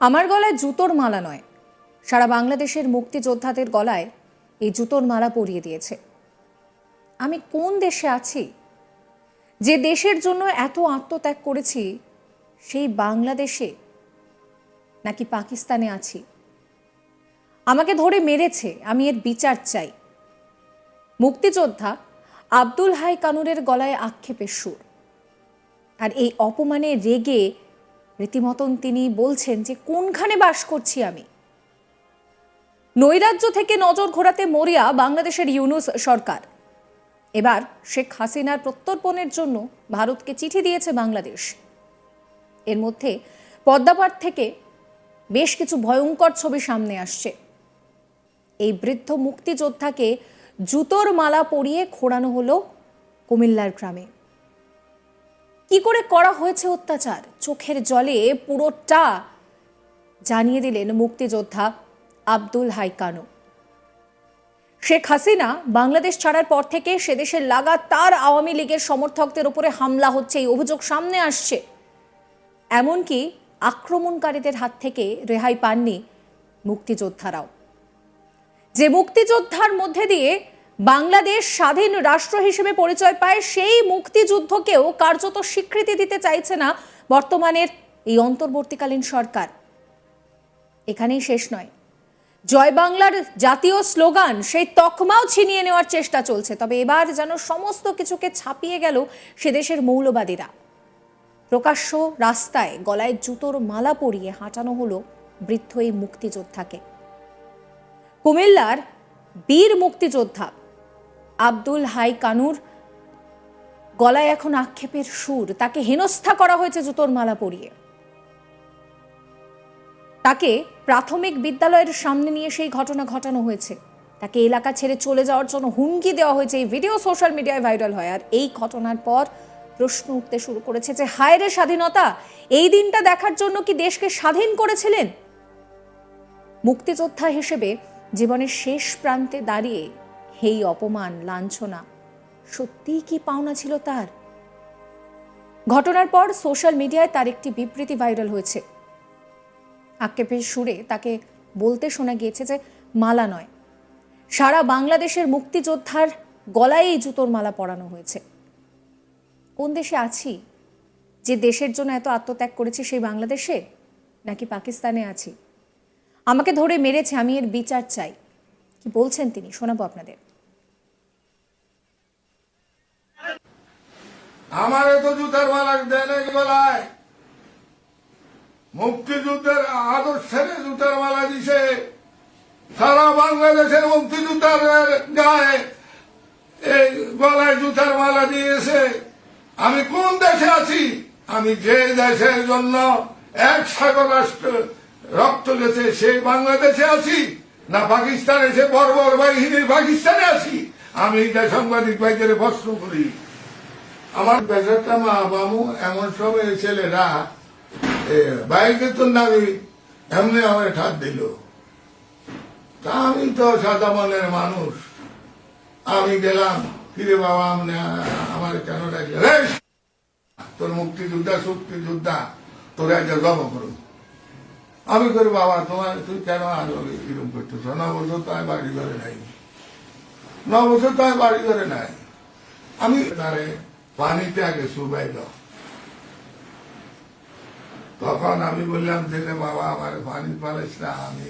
আমার গলায় জুতোর মালা নয়। সারা বাংলাদেশের মুক্তিযোদ্ধাদের গলায় এই জুতোর মালা পরিয়ে দিয়েছে। আমি কোন দেশে আছি? যে দেশের জন্য এত আত্মত্যাগ করেছি, সেই বাংলাদেশে নাকি পাকিস্তানে আছি? আমাকে ধরে মেরেছে, আমি এর বিচার চাই। মুক্তিযোদ্ধা আব্দুল হাই কানুরের গলায় আক্ষেপের সুর। আর এই অপমানে রেগে রীতিমতন তিনি বলছেন যে, কোনখানে বাস করছি আমি? নৈরাজ্য থেকে নজর ঘোরাতে মরিয়া বাংলাদেশের ইউনুস সরকার। এবার শেখ হাসিনার প্রত্যর্পণের জন্য ভারতকে চিঠি দিয়েছে বাংলাদেশ। এর মধ্যে পদ্মাপাড় থেকে বেশ কিছু ভয়ঙ্কর ছবি সামনে আসছে। এই বৃদ্ধ মুক্তিযোদ্ধাকে জুতোর মালা পরিয়ে খোড়ানো হলো কুমিল্লার গ্রামে। কি করে করা হয়েছে অত্যাচার? চোখের জলে পুরোটা জানিয়ে দিলেন মুক্তিযোদ্ধা আব্দুল হাই কানু শেখ হাসিনা বাংলাদেশ ছাড়ার পর থেকে সে দেশের লাগাতার আওয়ামী লীগের সমর্থকদের উপরে হামলা হচ্ছে, এই অভিযোগ সামনে আসছে। এমনকি আক্রমণকারীদের হাত থেকে রেহাই পাননি মুক্তিযোদ্ধারাও। যে মুক্তিযোদ্ধার মধ্যে দিয়ে বাংলাদেশ স্বাধীন রাষ্ট্র হিসেবে পরিচয় পায় সেই মুক্তিযুদ্ধকেও কার্যত স্বীকৃতি দিতে চাইছে না বর্তমানের এই অন্তর্বর্তীকালীন সরকার। এখানেই শেষ নয়। জয় বাংলার জাতীয় স্লোগান সেই তকমাও ছিনিয়ে নেওয়ার চেষ্টা চলছে, তবে এবার যেন সমস্ত কিছুকে ছাপিয়ে গেল সে দেশের মৌলবাদীরা। প্রকাশ্য রাস্তায় গলায় জুতোর মালা পরিয়ে হাঁটানো হলো বৃদ্ধ এই মুক্তিযোদ্ধাকে। কুমিল্লার বীর মুক্তিযোদ্ধা আব্দুল হাই কানুর গলায় এখন আক্ষেপের সুর। তাকে হেনস্থা করা হয়েছে জুতোর মালা পরিয়ে। তাকে প্রাথমিক বিদ্যালয়ের সামনে নিয়ে সেই ঘটনা ঘটানো হয়েছে। তাকে এলাকা ছেড়ে চলে যাওয়ার জন্য হুমকি দেওয়া হয়েছে। এই ভিডিও সোশ্যাল মিডিয়ায় ভাইরাল হয়। আর এই ঘটনার পর প্রশ্ন উঠতে শুরু করেছে যে, হায়রে স্বাধীনতা, এই দিনটা দেখার জন্য কি দেশকে স্বাধীন করেছিলেন? মুক্তিযোদ্ধা হিসেবে জীবনের শেষ প্রান্তে দাঁড়িয়ে এই অপমান, লাঞ্ছনা, সত্যিই কি পাওনা ছিল তার? ঘটনার পর সোশ্যাল মিডিয়ায় তার একটি বিবৃতি ভাইরাল হয়েছে। আক্ষেপের সুরে তাকে বলতে শোনা গিয়েছে যে, মালা নয়। সারা বাংলাদেশের মুক্তিযোদ্ধার গলায় এই জুতোর মালা পরানো হয়েছে। কোন দেশে আছি? যে দেশের জন্য এত আত্মত্যাগ করেছি সেই বাংলাদেশে? নাকি পাকিস্তানে আছি? আমাকে ধরে মেরেছে, আমি এর বিচার চাই। কি বলছেন তিনি? শোনাবো আপনাদের। আমারে তো জুতার মালা দেয় না গলায়? মুক্তিযুদ্ধের আদর্শের জুতার মালা দিছে। সারা বাংলাদেশের মুক্তিযোদ্ধার গায়ে এই গলায় জুতার মালা দিয়েছে। আমি কোন দেশে আছি? আমি যে দেশের জন্য এক সাগর রাষ্ট্র রক্ত গেছে, সেই বাংলাদেশে আছি না পাকিস্তানে? সে বর্বর বাহিনীর পাকিস্তানে আছি। আমি এটা সাংবাদিক ভাইদের প্রশ্ন করি আমার পেশাটা মা বামু এমন সময় ছেলেরা বাইকে তো নামি এমনি আমার ঠাত দিল। তা আমি তো সাদা মনের মানুষ। আমি গেলাম কিরে বাবা আমনে আমার কেন ডাকলে? রে, তোর মুক্তিযোদ্ধা শক্তিযোদ্ধা তোর একটা জব করুন আমি করি বাবা তোমার তুই কেন আলো এরকম করতেছ? ন বছর তো আমি বাড়ি ঘরে নাই। ন বছর তো আমি বাড়ি ঘরে নাই। আমি তারে পানিতে আগে শুবাই দাও। তখন আমি বললাম যে বাবা, আমার পানি পালিস না, আমি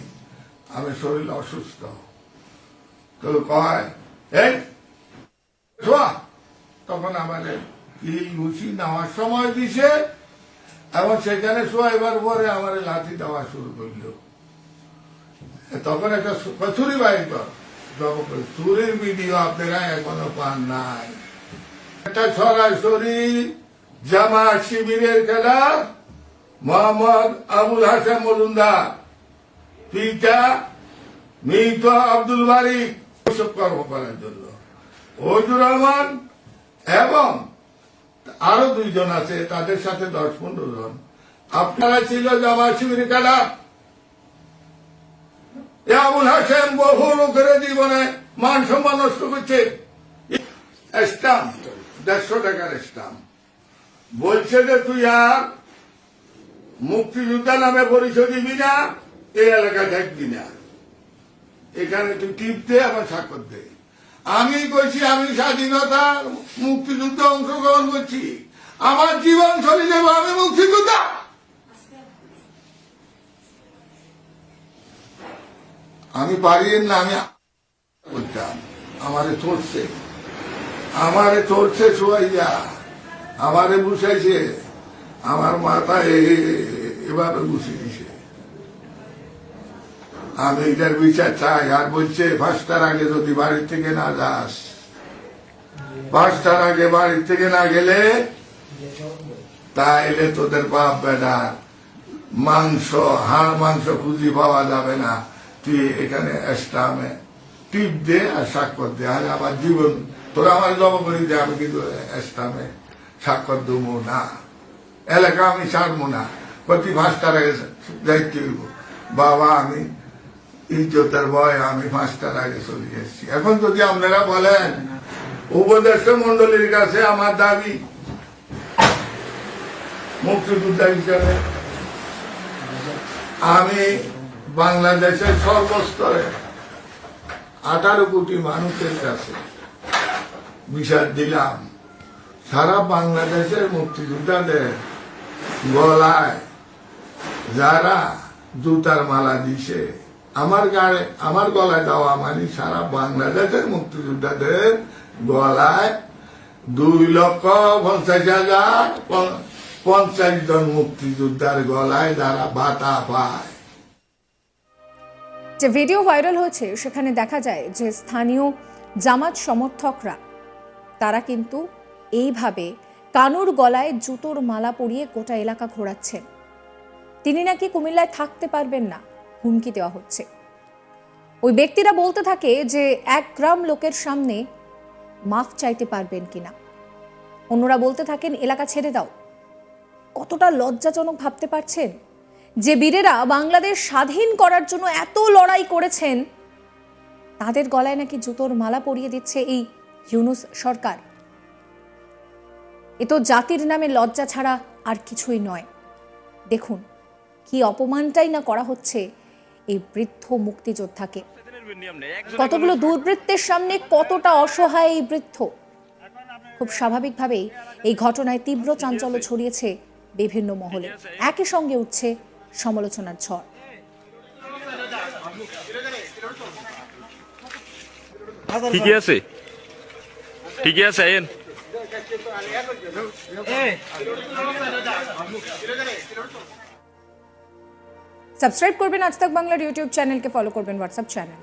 আমি শরীর অসুস্থ। তো কয় শোয়া। তখন আমাদের কি ঘুষি নেওয়ার সময় দিছে, এবং সেখানে শোয়াইবার পরে আমার লাঠি দেওয়া শুরু করল। তখন একটা ছুরি বাইর কর ছুরির ভিডিও আপনারা এখনও পান নাই। এটা সরাসরি জামা শিবিরের খেলা, মোহাম্মদ আবুল হাসান মজুমদার। পিতা মৃত আব্দুল কর্ম করার জন্য। রহমান এবং আরও দুইজন আছে, তাদের সাথে দশ পনেরো জন। আপনারা ছিল জামা শিবির খেলা। আবুল হাসেম বহু লোকের জীবনে মান সম্মান নষ্ট করছে। স্টাম্প। দেড়শো টাকার স্টাম্প বলছে যে তুই আর মুক্তিযোদ্ধা নামে পরিচয় দিবি না, এই এলাকায় থাকবি না। এখানে তুই টিপতে, আমার স্বাক্ষর দে। আমি কইছি, আমি স্বাধীনতা মুক্তিযুদ্ধে অংশগ্রহণ করছি। আমার জীবন চলে যাব আমি মুক্তিযোদ্ধা। আমি পারি না, আমি করতাম। আমারে চড়ছে আমারে চড়ছে শোয়াইয়া আমারে বুঝাইছে আমার মাথা এভাবে বুঝে দিছে। আমি এটার বিচার চাই, আর বলছে পাঁচটার আগে যদি বাড়ির থেকে না যাস পাঁচটার আগে বাড়ির থেকে না গেলে, তাইলে তোদের বাপ বেটার মাংস, হাড় মাংস খুঁজি পাওয়া যাবে না। তুই এখানে এস্টামে টিপ দে আর স্বাক্ষর দে, আর আমার জীবন তোরা আমার জব করে দে আমি কিন্তু এস্টামে স্বাক্ষর দেবো না। এলাকা আমি ছাড়বো না। প্রতি পাঁচটার আগে দায়িত্ব দিব বাবা, আমি ইজ্জতের ভয়, আমি পাঁচটার আগে চলে এসেছি। এখন যদি আপনারা বলেন, উপদেষ্টা মন্ডলীর কাছে আমার দাবি, মুক্তিযোদ্ধা হিসাবে, আমি বাংলাদেশের সর্বস্তরে আঠারো কোটি মানুষের কাছে বিচার দিলাম সারা বাংলাদেশের মুক্তিযোদ্ধাদের গলায় যারা জুতার মালা দিছে, আমার গায়ে, আমার গলায় দেওয়া মানে সারা বাংলাদেশের মুক্তিযোদ্ধাদের গলায় দুই লক্ষ পঞ্চাশ হাজার পঞ্চাশ জন মুক্তিযোদ্ধার গলায় যারা বাতা পায়। যে ভিডিও ভাইরাল হয়েছে, সেখানে দেখা যায় যে স্থানীয় জামাত সমর্থকরা তারা কিন্তু এইভাবে কানুর গলায় জুতোর মালা পরিয়ে গোটা এলাকা ঘোরাচ্ছেন। তিনি নাকি কুমিল্লায় থাকতে পারবেন না, হুমকি দেওয়া হচ্ছে। ওই ব্যক্তিরা বলতে থাকে যে এক গ্রাম লোকের সামনে মাফ চাইতে পারবেন কিনা। অন্যরা বলতে থাকেন, এলাকা ছেড়ে দাও। কতটা লজ্জাজনক ভাবতে পারছেন? যে বীরেরা বাংলাদেশ স্বাধীন করার জন্য এত লড়াই করেছেন, তাদের গলায় নাকি জুতোর মালা পরিয়ে দিচ্ছে এই ইউনুস সরকার। এ তো জাতির নামে লজ্জা ছাড়া আর কিছুই নয়। দেখুন, কি অপমানটাই না করা হচ্ছে এই বৃদ্ধ মুক্তিযোদ্ধাকে। কতগুলো দুর্বৃত্তের সামনে কতটা অসহায় এই বৃদ্ধ। খুব স্বাভাবিকভাবেই এই ঘটনায় তীব্র চাঞ্চল্য ছড়িয়েছে বিভিন্ন মহলে। একই সঙ্গে উঠছে সমালোচনার ঝড়। ঠিকই আছে। ঠিকই আছে আইন সাবস্ক্রাইব করবেন আজ তাক বাংলার ইউটিউব চ্যানেলকে ফলো করবেন হোয়াটসঅ্যাপ চ্যানেল